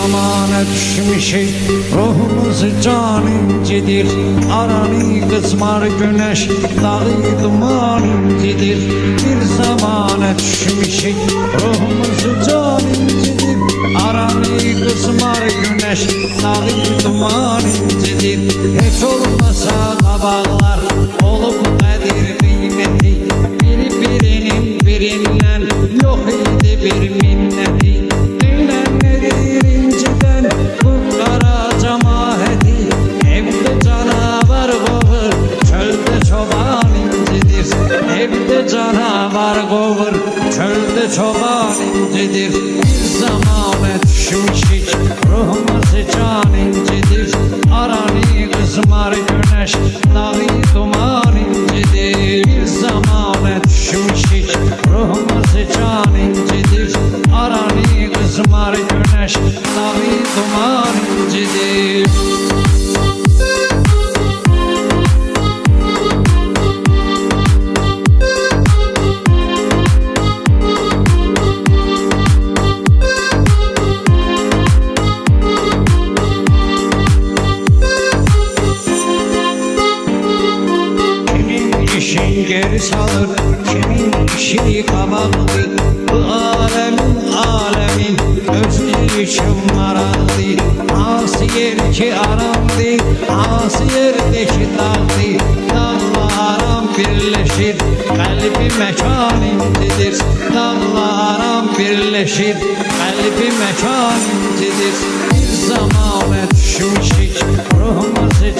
zamana düşmüşük Ruhumuz can incidir. Aranı kızmar güneş Dağı duman incidir. Bir zamana düşmüşük Ruhumuz can incidir. Aranı kızmar güneş Dağı duman incidir. Hiç olmasa kabağlar Olup kadir kıymeti? Biri birinin birinden Yok idi bir minneti Evde canavar kovur Çölde çoban incidir. Bir zamane düşmüşük Ruhumuz can incidir. Aranı kızmar güneş Dağı duman incidir. Bir zamane düşmüşük Ruhumuz can incidir. Aranı kızmar güneş Dağı duman incidir salır Kimin işi kabaklı Bu alemin alemin Özü için maralı Nasıl yer ki aramdı Nasıl yerdeki dağdı Dağla aram birleşir Kalbi mekan incidir Dağla aram birleşir Kalbi mekan incidir Bir zamane düşmüşük Ruhumuz can